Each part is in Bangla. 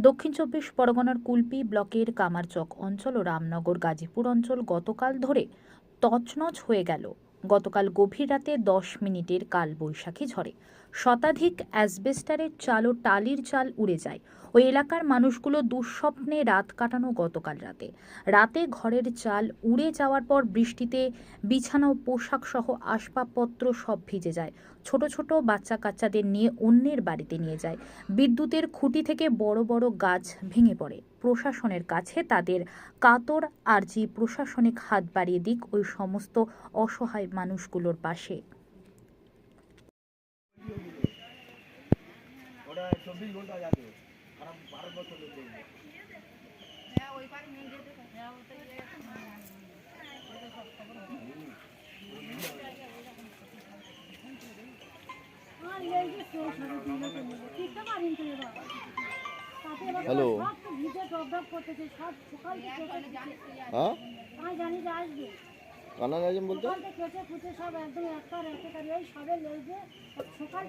দক্ষিণ চব্বিশ পরগনার কুলপি ব্লকের কামারচক অঞ্চল ও রামনগর গাজীপুর অঞ্চল গতকাল ধরে তছনছ হয়ে গেল। গতকাল গভীর রাতে দশ মিনিটের কাল বৈশাখী ঝড়ে। শতাধিক অ্যাসবেস্টারের চাল ও টালির চাল উড়ে যায়। ওই এলাকার মানুষগুলো দুঃস্বপ্নে রাত কাটানো গতকাল রাতে। রাতে ঘরের চাল উড়ে যাওয়ার পর বৃষ্টিতে বিছানা পোশাক সহ আসবাবপত্র সব ভিজে যায়। ছোট ছোট বাচ্চা কাচ্চাদের নিয়ে অন্যের বাড়িতে নিয়ে যায়। বিদ্যুতের খুঁটি থেকে বড় বড় গাছ ভেঙে পড়ে। প্রশাসনের কাছে তাদের কাতর আর্জি প্রশাসনিক হাত বাড়িয়ে দিক ওই সমস্ত অসহায় মানুষগুলোর পাশে। হ্যালো। হ্যাঁ? জানি যে আসবে। কান্না নাজম বলতে? কেটে কুটে সব একদম একটা একটা এই সবে লেগে সকাল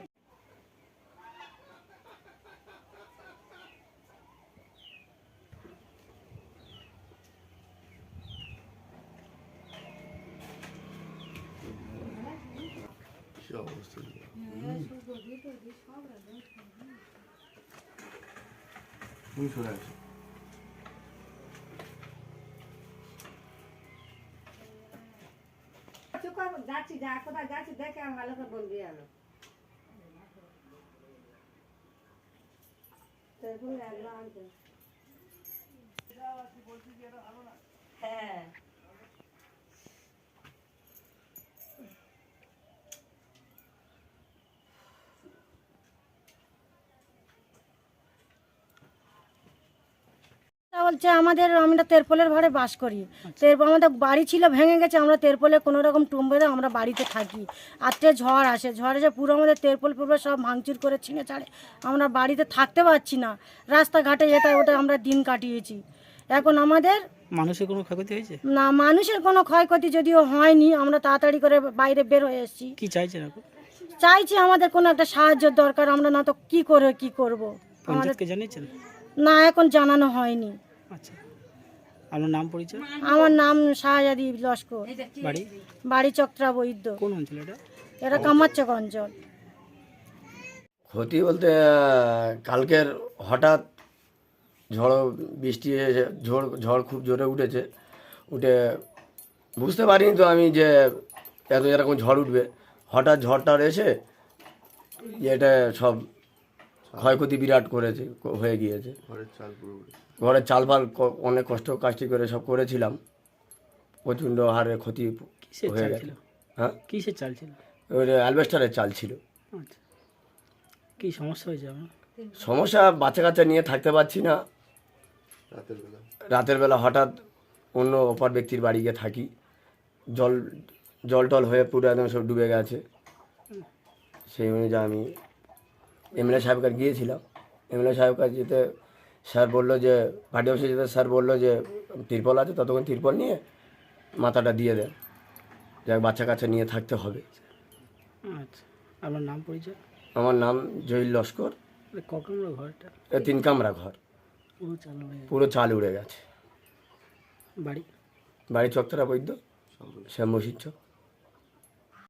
কি অবস্থা? যাচ্ছি যা কোথায় যাচ্ছি দেখে ভালো করে বলবি আলো হ্যাঁ। বলছে আমাদের আমরা তেরপলের ভাড়ে বাস করি। তেরপল আমাদের বাড়ি ছিল ভেঙে গেছে আমরা তেরপলে কোনো রকম টুম বেঁধে আমরা বাড়িতে থাকি। আজকে ঝড় আসে ঝড় এসে পুরো আমাদের তেরপল পুরো সব ভাঙচুর করে ছিঁড়ে ছাড়ে। আমরা বাড়িতে থাকতে পারছি না। রাস্তাঘাটে এটা ওটা আমরা দিন কাটিয়েছি। এখন আমাদের মানুষের কোনো ক্ষয়ক্ষতি হয়েছে? না মানুষের কোনো ক্ষয়ক্ষতি যদিও হয়নি আমরা তাড়াতাড়ি করে বাইরে বের হয়ে এসেছি। কি চাইছেন এখন? চাইছি আমাদের কোনো একটা সাহায্যের দরকার আমরা না তো কি করে কি করব? আমাদের জানিয়েছেন? না এখন জানানো হয়নি। আচ্ছা। আপনার নাম পরিচয়? আমার নাম শাহজাদি লস্কর। বাড়ি? বাড়ি চক্রা বৈদ্য। কোন অঞ্চল এটা? এটা কামাচ্চক অঞ্চল। ক্ষতি বলতে কালকের হঠাৎ ঝড় বৃষ্টি এসে ঝড় ঝড় খুব জোরে উঠেছে। উঠে বুঝতে পারিনি তো আমি যে এত এরকম ঝড় উঠবে। হঠাৎ ঝড়টা এসে এটা সব ক্ষয়ক্ষতি বিরাট করেছে হয়ে গিয়েছে। ঘরের চাল ফাল ক- অনেক কষ্ট কাজটি করে সব করেছিলাম। প্রচণ্ড হারে ক্ষতি হয়ে ছিল? হ্যাঁ? কিসের চাল ছিল? ওই অ্যালবেস্টারের চাল ছিল। আচ্ছা। কি সমস্যা হয়েছে সমস্যা বাচ্চা কাচ্চা নিয়ে থাকতে পারছি না। রাতের বেলা? রাতের বেলা হঠাৎ অন্য অপর ব্যক্তির বাড়ি গিয়ে থাকি। জল জল টল হয়ে পুরো একদম সব ডুবে গেছে। সেই অনুযায়ী আমি এমএলএ সাহেব কাছে গিয়েছিলাম। এমএলএ সাহেব কাছে যেতে স্যার বলল যে পার্টি অফিসে যেতে স্যার বলল যে তিরপল আছে ততক্ষণ তিরপল নিয়ে মাথাটা দিয়ে দেন। যাক বাচ্চা কাচ্চা নিয়ে থাকতে হবে। আচ্ছা আপনার নাম পরিচয়? আমার নাম জহির লস্কর। ক কামরা ঘরটা? এ তিন কামরা ঘর। পুরো চালু গেছে। পুরো চাল উড়ে গেছে। বাড়ি? বাড়ি চকতরা বৈদ্য শ্যাম চক